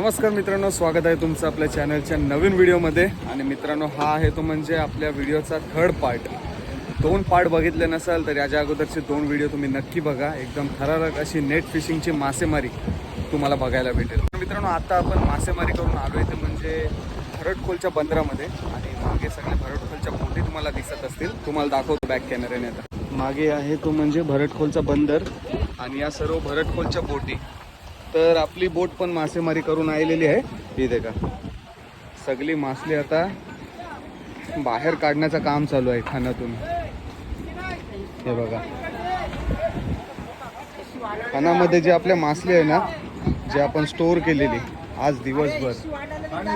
नमस्कार मित्रांनो स्वागत आहे तुमचं आपल्या चॅनलच्या नवीन व्हिडिओमध्ये. आणि मित्रांनो हा आहे तो म्हणजे आपल्या व्हिडिओचा थर्ड पार्ट दोन पार्ट बघितले नसाल तर याच्या अगोदरचे दोन व्हिडिओ तुम्ही नक्की बघा. एकदम थरारक अशी नेट फिशिंगची मासेमारी तुम्हाला बघायला भेटेल. मित्रांनो आता आपण मासेमारी करून आलो आहे ते म्हणजे भरटखोलच्या बंदरामध्ये. आणि मागे सगळ्या भरटखोलच्या बोटी तुम्हाला दिसत असतील. तुम्हाला दाखवतो बॅक कॅमेऱ्याने आता. मागे आहे तो म्हणजे भरटखोलचा बंदर. आणि या सर्व भरटखोलच्या बोटी तर आपली बोट पण मासेमारी करून आलेली आहे. इथे का सगळी मासली आता बाहेर काढण्याचं काम चालू आहे खाण्यातून हे बघा. खानामध्ये जे आपल्या मासली आहे ना जे आपण स्टोअर केलेली आज दिवसभर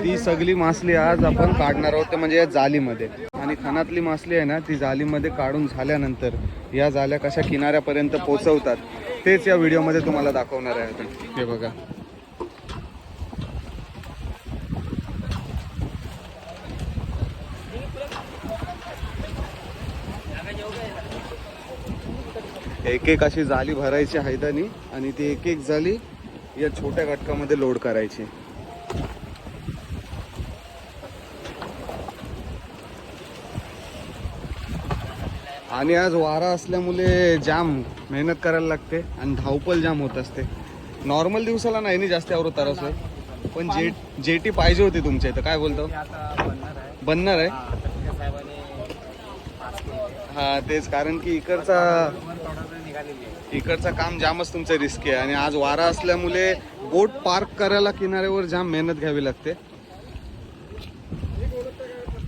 ती सगळी मासली आज आपण काढणार आहोत ते म्हणजे या जालीमध्ये. आणि खानातली मासली आहे ना ती जालीमध्ये काढून झाल्यानंतर या जाल्या कशा किनाऱ्यापर्यंत पोचवतात तेच या व्हिडिओमध्ये तुम्हाला दाखवणार आहे आपण हे बघा. एक एक अशी जाली भरायची हैदानी आणि ती एक एक जाली या छोट्या घटकामध्ये लोड करायची. आणि आज वारा असल्यामुळे जाम मेहनत करायला लागते आणि धावपल जाम होत असते. नॉर्मल दिवसाला नाही नाही जास्त तरस होत पण जे जेटी पाहिजे होती तुमच्या इथं काय बोलतो? बनणार आहे. हा तेच कारण की इकडचा इकडचं काम जामच तुमचं रिस्की आहे. आणि आज वारा असल्यामुळे बोट पार्क करायला किनाऱ्यावर जाम मेहनत घ्यावी लागते.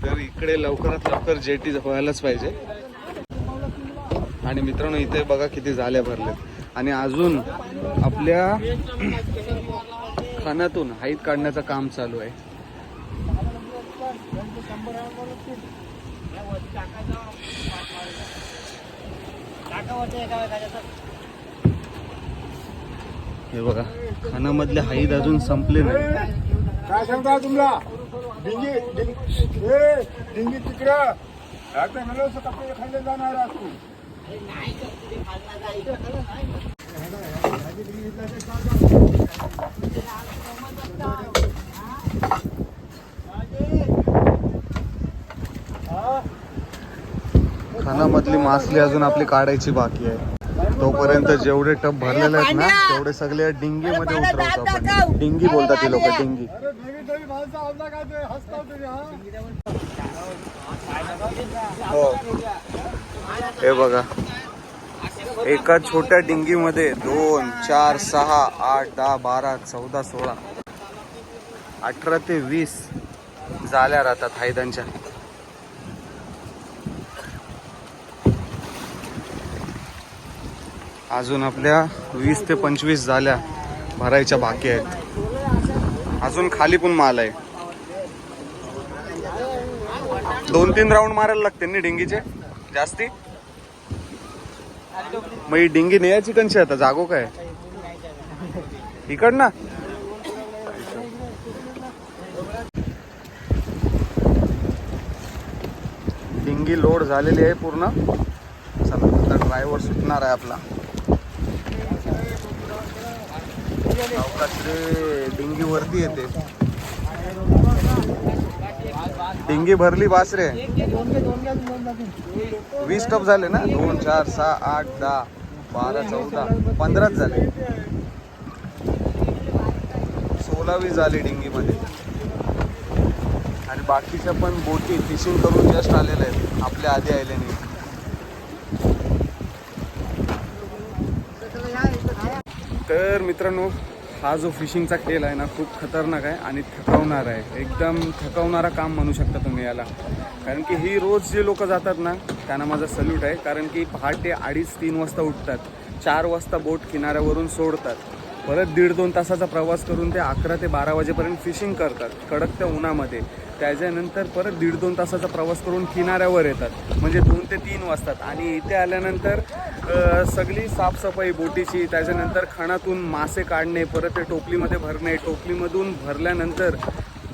तर इकडे लवकरात लवकर जेटी व्हायलाच पाहिजे. आणि मित्रांनो इथे बघा किती जाल्या भरल्यात. आणि अजून आपल्या खानातून हाईत काढण्याचं काम चालू आहे. हे बघा खानामधले हाईत अजून संपले नाही काय सांगता तुम्हाला? डिंगी डिंगी तिकडं. खाल्ले जाणार आज खानामधली मासली अजून आपली काढायची बाकी आहे. तोपर्यंत जेवढे टप भरलेले आहेत ना तेवढे सगळे डिंगी मध्ये उतरवतो आपण. डिंगी बोलतात ते लोक डिंगी. हा. हे बघा. एका छोट्या डिंगीमध्ये दोन चार सहा आठ दहा बारा चौदा सोळा अठरा ते वीस जाल्या राहतात हायदांच्या. अजून आपल्या वीस ते पंचवीस जाल्या भरायच्या बाकी आहेत. अजून खाली पण माल आहे. दोन तीन राऊंड मारायला लागते ना डिंगीचे? जास्ती? मग ही डिंगी नेयाची कंची आता? जागो काय? इकड ना. डिंगी लोड झालेली आहे पूर्ण. चला आता ड्रायव्हर सुटणार आहे आपला. डिंगी वरती येते. डिंगी भरली बासरे. वीस टप झाले ना? दोन चार सहा आठ दहा बारा चौदा पंधराच झाले. सोळावी झाली डिंगीमध्ये. आणि बाकीच्या पण बोटी फिशिंग करून जस्ट आलेल्या आहेत आपल्या आधी आलेल्या नाही तर मित्रांनो हा जो फिशिंगचा खेळ आहे ना खूप खतरनाक आहे आणि थकवणार आहे. एकदम थकवणारा काम म्हणू शकता तुम्ही याला. कारण की ही रोज जे लोक जातात ना त्यांना माझा सल्यूट आहे. कारण की पहाटे अडीच तीन वाजता उठतात. चार वाजता बोट किनाऱ्यावरून सोडतात. परत दीड दोन तासाचा प्रवास करून ते अकरा ते बारा वाजेपर्यंत फिशिंग करतात कडक त्या उन्हामध्ये. त्याच्यानंतर परत दीड दोन तासाचा प्रवास करून किनाऱ्यावर येतात. म्हणजे दोन ते तीन वाजतात. आणि इथे आल्यानंतर सगळी साफसफाई बोटीची त्याच्यानंतर खणातून मासे काढणे परत ते टोपलीमध्ये भरणे. टोपलीमधून भरल्यानंतर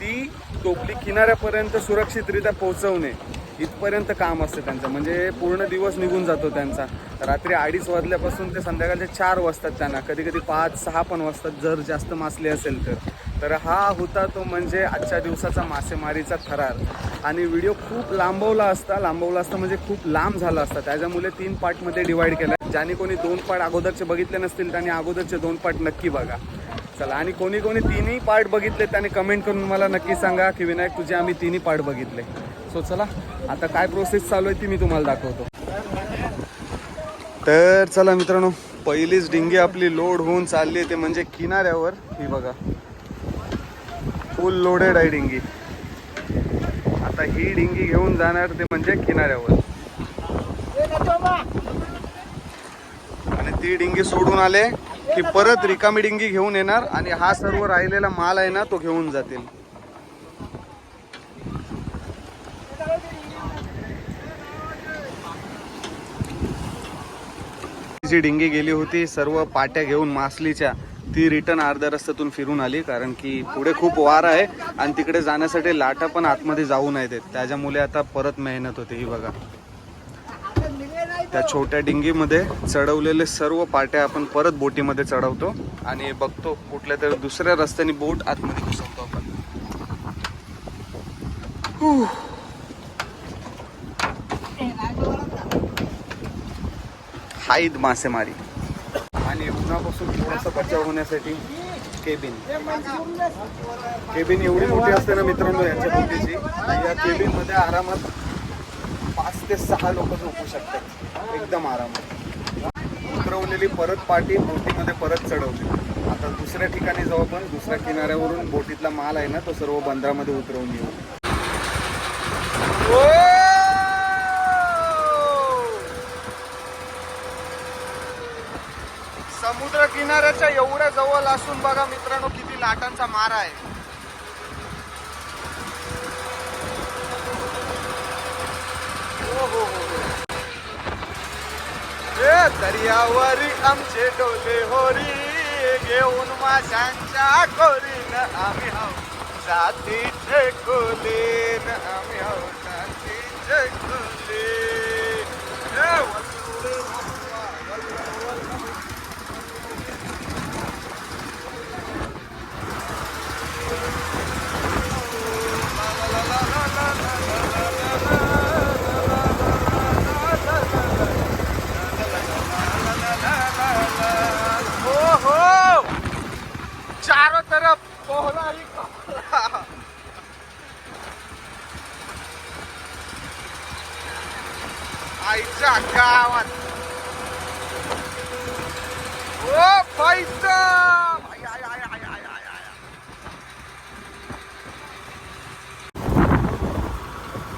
ती टोपली किनाऱ्यापर्यंत सुरक्षितरित्या पोहोचवणे. इथपर्यंत काम असते त्यांचं. म्हणजे पूर्ण दिवस निघून जातो त्यांचा. रात्री अडीच वाजल्यापासून ते संध्याकाळचे चार वाजतात त्यांना. कधी कधी पाच सहा पण वाजतात. जर जास्त मासले असेल तर. तर हा होता तो म्हणजे आजच्या दिवसाचा मासेमारीचा थरार आणि व्हिडिओ खूप लांबवला असता. लांबवला असता म्हणजे खूप लांब झाला असता. त्याच्यामुळे तीन पार्टमध्ये डिवाईड केला. ज्याने कोणी दोन पार्ट अगोदरचे बघितले नसतील त्यांनी अगोदरचे दोन पार्ट नक्की बघा. चला आणि कोणी कोणी तिन्ही पार्ट बघितले त्याने कमेंट करून मला नक्की सांगा की विनायक तुझे आम्ही तिन्ही पार्ट बघितले. सो चला आता काय प्रोसेस चालू आहे ती मी तुम्हाला दाखवतो. तर चला मित्रांनो पहिलीच डिंगी आपली लोड होऊन चालली आहे ते म्हणजे किनाऱ्यावर. ही बघा. फुल लोडेड आहे डिंगी. आता ही डिंगी घेऊन जाणार ते म्हणजे किनाऱ्यावर. आणि ती डिंगी सोडून आले की परत रिकामी डिंगी घेऊन येणार आणि हा सर्व राहिलेला माल आहे ना तो घेऊन जातील. जी डिंगी गेली होती सर्व पाट्या घेऊन मासलीच्या ती रिटर्न अर्ध्या रस्त्यातून फिरून आली कारण की पुढे खूप वार आहे आणि तिकडे जाण्यासाठी लाटा पण आतमध्ये जाऊ नये देत. त्याच्यामुळे आता परत मेहनत होते ही बघा. त्या छोट्या डिंगीमध्ये चढवलेले सर्व पाट्या आपण परत बोटीमध्ये चढवतो आणि बघतो कुठल्या तरी दुसऱ्या रस्त्याने बोट आतमध्ये घुसवतो आपण. हाईद मासेमारी. आणि उन्हापासून थोडासा बचाव होण्यासाठी केबिन. केबिन एवढी मोठी असते ना मित्रांनो यांच्या बोटीची या केबिनमध्ये आरामात पाच ते सहा लोक झोपू शकतात. एकदम आरामात. उतरवलेली परत पाठी बोटीमध्ये परत चढवली. आता दुसऱ्या ठिकाणी जाऊ आपण दुसऱ्या किनाऱ्यावरून बोटीतला माल आहे ना तो सर्व बंदरामध्ये उतरवून येऊ किनाऱ्याच्या एवढ्या जवळ असून बघा मित्रांनो किती लाटांचा मारा आहे. हो, हो, हो, हो. दर्यावरी आमचे डोले होरी घेऊन माशांच्या खोरीन आम्ही हाव जाती न आम्ही हाव जाती ठेकोली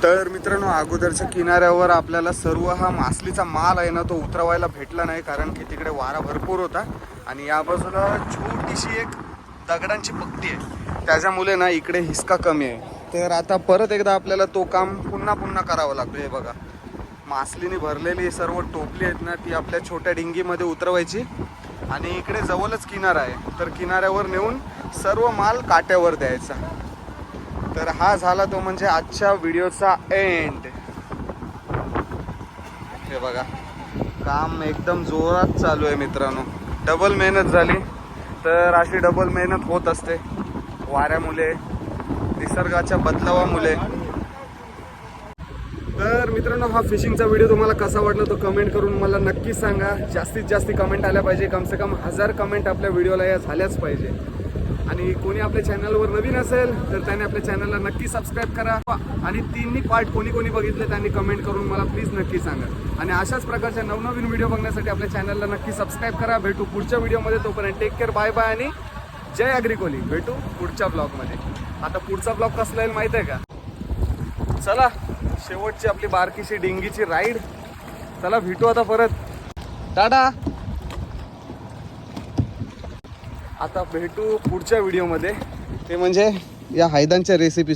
तर मित्रांनो अगोदरच्या किनाऱ्यावर आपल्याला सर्व हा मासलीचा माल आहे ना तो उतरवायला भेटला नाही कारण की तिकडे वारा भरपूर होता. आणि या बाजूला छोटीशी एक दगडांची पट्टी आहे. त्याच्यामुळे ना इकडे हिसका कमी आहे. तर आता परत एकदा आपल्याला तो काम पुन्हा पुन्हा करावं लागतो. हे बघा मासलीने भरलेली सर्व टोपली आहेत ना ती आपल्या छोट्या डिंगीमध्ये उतरवायची. आणि इकडे जवळच किनारा आहे. तर किनाऱ्यावर नेऊन सर्व माल काट्यावर द्यायचा. तर हा झाला तो म्हणजे आजच्या व्हिडिओचा एंड हे बघा काम एकदम जोरात चालू आहे मित्रांनो. डबल मेहनत झाली. तर अशी डबल मेहनत होत असते. वाऱ्यामुळे निसर्गाच्या बदलावामुळे तर मित्रांनो हा फिशिंगचा व्हिडिओ तुम्हाला कसा वाटला तो कमेंट करून मला नक्की सांगा. जास्तीत जास्त कमेंट आल्या पाहिजे. कमसे कम हजार कमेंट आपल्या व्हिडिओला या झाल्याच पाहिजे. आणि कोणी आपल्या चॅनलवर नवीन असेल तर त्याने आपल्या चॅनलला नक्की सबस्क्राईब करा. आणि तिन्ही पार्ट कोणी कोणी बघितले त्यांनी कमेंट करून मला प्लीज नक्की सांगा. आणि अशाच प्रकारच्या नवनवीन व्हिडिओ बघण्यासाठी आपल्या चॅनलला नक्की सबस्क्राईब करा. भेटू पुढच्या व्हिडिओमध्ये तोपर्यंत टेक केअर बाय बाय आणि जय अग्रिकोली भेटू पुढच्या ब्लॉगमध्ये आता पुढचा ब्लॉग कसला येईल माहिती आहे का? चला शेवटची आपली बारकीशी डिंगीची राईड चला भेटू आता परत. टाटा! आता भेटू पुढच्या व्हिडिओमध्ये. ते म्हणजे या हैदांच्या रेसिपी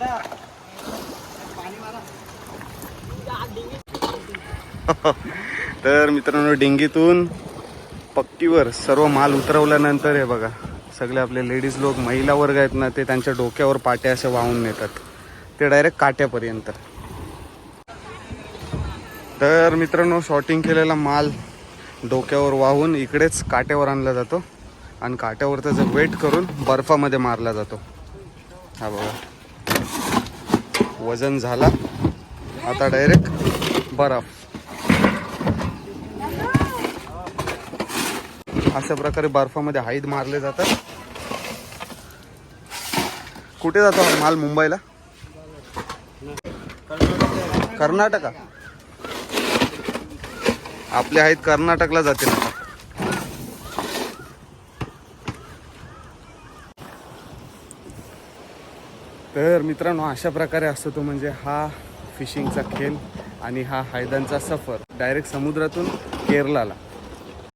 तर मित्रांनो डेंगीतून पक्कीवर सर्व माल उतरवल्यानंतर हे बघा सगळे आपले लेडीज लोक महिला वर्ग आहेत ना ते त्यांच्या डोक्यावर पाट्या असे वाहून नेतात. ते डायरेक्ट काट्यापर्यंत. तर मित्रांनो शॉटिंग केलेला माल डोक्यावर वाहून इकडेच काट्यावर आणला जातो. आणि काट्यावर त्याचं वेट करून बर्फामध्ये मारला जातो. हा बघा. वजन झाला. आता डायरेक्ट बर्फ. अशा प्रकारे बर्फामध्ये हाईद मारले जातात. कुठे जातो माल मुंबईला? कर्नाटका. आपले आहेत कर्नाटकला जातील तर मित्रांनो अशा प्रकारे असतो तो म्हणजे हा फिशिंगचा खेळ आणि हा हायदांचा सफर डायरेक्ट समुद्रातून केरलाला